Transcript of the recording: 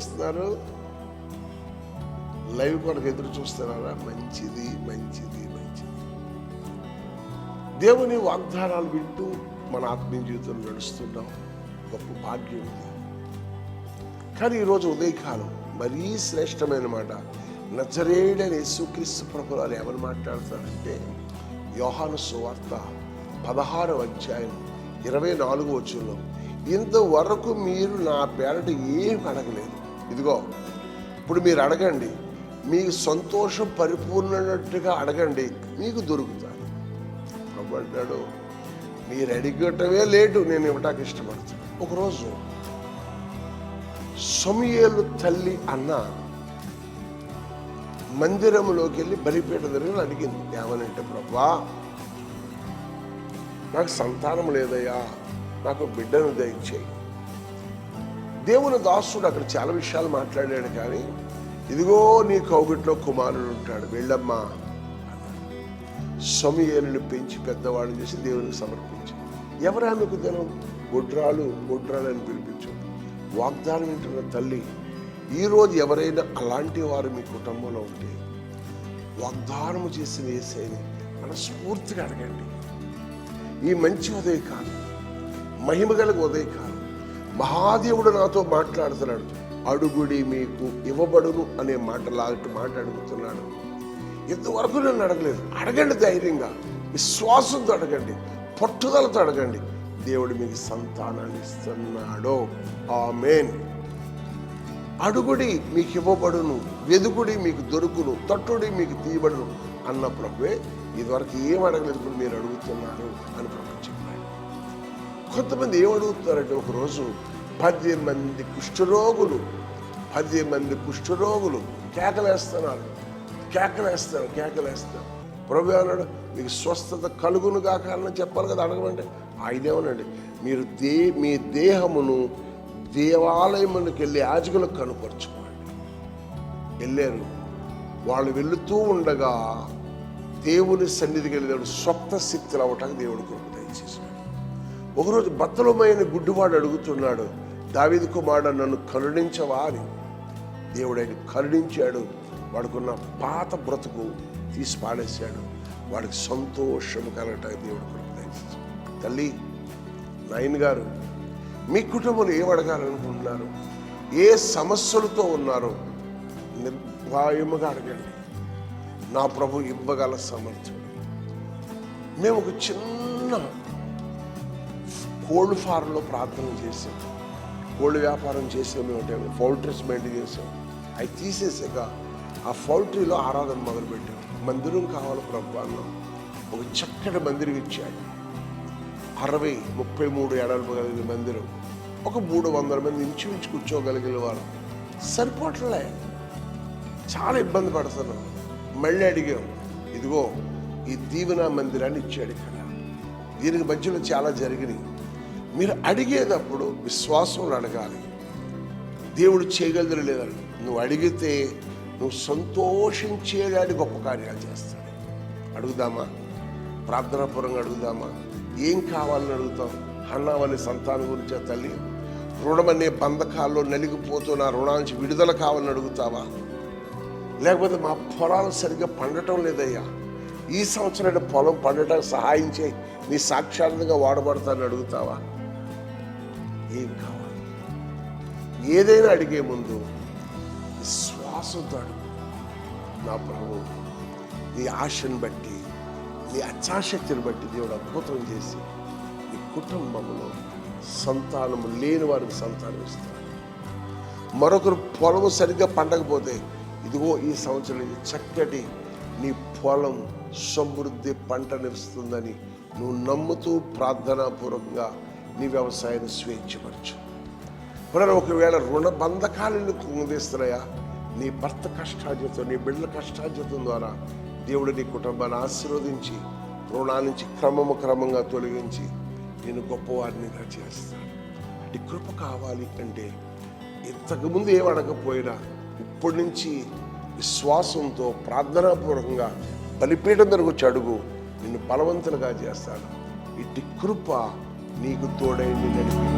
చేస్తున్నారు. లైవ్ కొరకు ఎదురు చూస్తున్నారా? మంచిది మంచిది మంచిది. దేవుని వాగ్దానాలు వింటూ మన ఆత్మీయ జీవితంలో నడుస్తున్నాం. గొప్ప భాగ్యం ఉంది కానీ ఈరోజు ఉదయకాలం మరీ శ్రేష్టమైన మాట. నజరేడని యేసుక్రీస్తు ప్రభురాలు ఎవరు మాట్లాడతారంటే యోహాను సువార్త పదహారు అధ్యాయం ఇరవై నాలుగు వచ్చులో ఇంతవరకు మీరు నా పేరట ఏం అడగలేదు. ఇదిగో ఇప్పుడు మీరు అడగండి. మీకు సంతోషం పరిపూర్ణట్టుగా అడగండి. మీకు దొరుకుతాను ప్రభు అంటాడు మీరు అడిగటమే లేటు నేను ఇవ్వటానికి ఇష్టపడతాను. ఒకరోజు సమయలు తల్లి అన్న మందిరంలోకి వెళ్ళి బలిపేట దగ్గర అడిగింది. ఏమనంటే ప్రభా నాకు సంతానం లేదయ్యా నాకు బిడ్డను దయచేయి. దేవుని దాసుడు అక్కడ చాలా విషయాలు మాట్లాడాడు కానీ ఇదిగో నీ కౌగిట్లో కుమారుడు ఉంటాడు వెళ్ళమ్మా సమయలను పెంచి పెద్దవాడిని చేసి దేవునికి సమర్పించి. ఎవరా మీకు దినం గొడ్రాలు గొడ్రాలు అని పిలిపించు. వాగ్దానం వింటున్న తల్లి ఈరోజు ఎవరైనా అలాంటి వారు మీ కుటుంబంలో ఉంటే వాగ్దానము చేసిన ఏసైని మనస్ఫూర్తిగా అడగండి. ఈ మంచి ఉదయకాలం మహిమ ఉదయ ఉదయకాలం మహాదేవుడు నాతో మాట్లాడుతున్నాడు. అడుగుడి మీకు ఇవ్వబడును అనే మాట లాంటి మాట అడుగుతున్నాడు. ఇంతవరకు నన్ను అడగలేదు. అడగండి ధైర్యంగా. విశ్వాసంతో అడగండి. పట్టుదలతో అడగండి. దేవుడు మీకు సంతానాన్ని ఇస్తున్నాడు. ఆమెన్. అడుగుడి మీకు ఇవ్వబడును. వెదుకుడి మీకు దొరుకును. తట్టుడి మీకు తీయబడును అన్న ప్రభువే ఇదివరకు ఏం అడగలేదు ఇప్పుడు మీరు అడుగుతున్నారు అని కొంతమంది ఏమడుగుతారంటే ఒకరోజు పది మంది కుష్ఠరోగులు పది మంది కుష్ఠరోగులు కేకలేస్తున్నారు. కేకలేస్తారు కేకలేస్తారు ప్రభు అన్నాడు మీకు స్వస్థత కలుగును కాక అని చెప్పాలి కదా అడగమంటే. ఆయనేమనండి మీరు దే మీ దేహమును దేవాలయమునికి వెళ్ళి యాజకులకు కనుపరుచుకోండి. వెళ్ళారు. వాళ్ళు వెళుతూ ఉండగా దేవుని సన్నిధికి వెళ్ళేవాడు స్వప్న శక్తులు అవ్వటానికి దేవుడు కృప దయచేశాడు. ఒకరోజు బత్తలమైన గుడ్డివాడు అడుగుతున్నాడు దావిది కుమారుడు నన్ను కరుణించవా? అని. దేవుడు ఆయన కరుణించాడు వాడుకున్న పాత బ్రతుకు తీసి పాడేశాడు వాడికి సంతోషం కలగటానికి దేవుడు తల్లి నాయన్ గారు మీ కుటుంబంలో ఏమడగాలనుకుంటున్నారు ఏ సమస్యలతో ఉన్నారో నిర్భయముగా అడగండి. నా ప్రభు ఇవ్వగల సమర్థుడు. మేము ఒక చిన్న కోల్డ్ ఫార్మ్లో ప్రార్థన చేసాం కోల్డ్ వ్యాపారం చేసాం మేము పౌల్ట్రీస్ మెయింటైన్ చేసాం అవి తీసేసాక ఆ పౌల్ట్రీలో ఆరాధన మొదలుపెట్టాం. మందిరం కావాలి ప్రభు అన్నాం. ఒక చక్కటి మందిరం ఇచ్చాడు. అరవై ముప్పై మూడు ఎడల్పు కలిగిన మందిరం. ఒక మూడు వందల మంది ఇంచుమించు కూర్చోగలిగిన వారు. సరిపోవట్లే చాలా ఇబ్బంది పడుతున్నాం. మళ్ళీ అడిగాం ఇదిగో ఈ దీవెన మందిరాన్ని ఇచ్చాడు ఇక్కడ. దీనికి మధ్యలో చాలా జరిగినాయి. మీరు అడిగేటప్పుడు విశ్వాసంలో అడగాలి. దేవుడు చేయగలదు లేదని. నువ్వు అడిగితే నువ్వు సంతోషించేదాన్ని గొప్ప కార్యాలు చేస్తాడు. అడుగుదామా? ప్రార్థనాపూర్వంగా అడుగుదామా? ఏం కావాలని అడుగుతాం అన్నావని సంతానం గురించి తల్లి? రుణం అనే బంధకాల్లో నలిగిపోతున్న నా రుణానికి విడుదల కావాలని అడుగుతావా? లేకపోతే మా పొలాలు సరిగ్గా పండటం లేదయ్యా. ఈ సంవత్సరం పొలం పండటానికి సహాయం చేయి. నీ సాక్షాత్గా వాడబడతానని అడుగుతావా? ఏం కావాలి? ఏదైనా అడిగే ముందు విశ్వాసంతో అడుగు నా ప్రభు నీ ఆశను బట్టి నీ అచ్చాశక్తిని బట్టి దేవుడు అద్భుతం చేసి నీ కుటుంబంలో సంతానము లేని వారికి సంతానం ఇస్తాడు. మరొకరు పొలము సరిగ్గా పండకపోతే ఇదిగో ఈ సంవత్సరం ఇది చక్కటి నీ పొలం సమృద్ధి పంట నిలుస్తుందని నువ్వు నమ్ముతూ ప్రార్థనాపూర్వకంగా నీ వ్యవసాయాన్ని స్వేచ్ఛపరచు. పునరు ఒకవేళ రుణ బంధకాలను కుంగిస్తున్నాయా నీ భర్త కష్టార్జితం నీ బిడ్డల కష్టార్జితం ద్వారా దేవుడు నీ కుటుంబాన్ని ఆశీర్వదించి రుణాల నుంచి క్రమము క్రమంగా తొలగించి నేను గొప్పవారినిగా చేస్తాను అటు కృప కావాలి అంటే ఇంతకుముందు ఏం అడగపోయినా ఇప్పటి నుంచి విశ్వాసంతో ప్రార్థనాపూర్వకంగా బలిపీఠం దగ్గరకు వచ్చి అడుగు నిన్ను బలవంతులుగా చేస్తాను ఇటు కృప నీకు తోడైంది నడిపి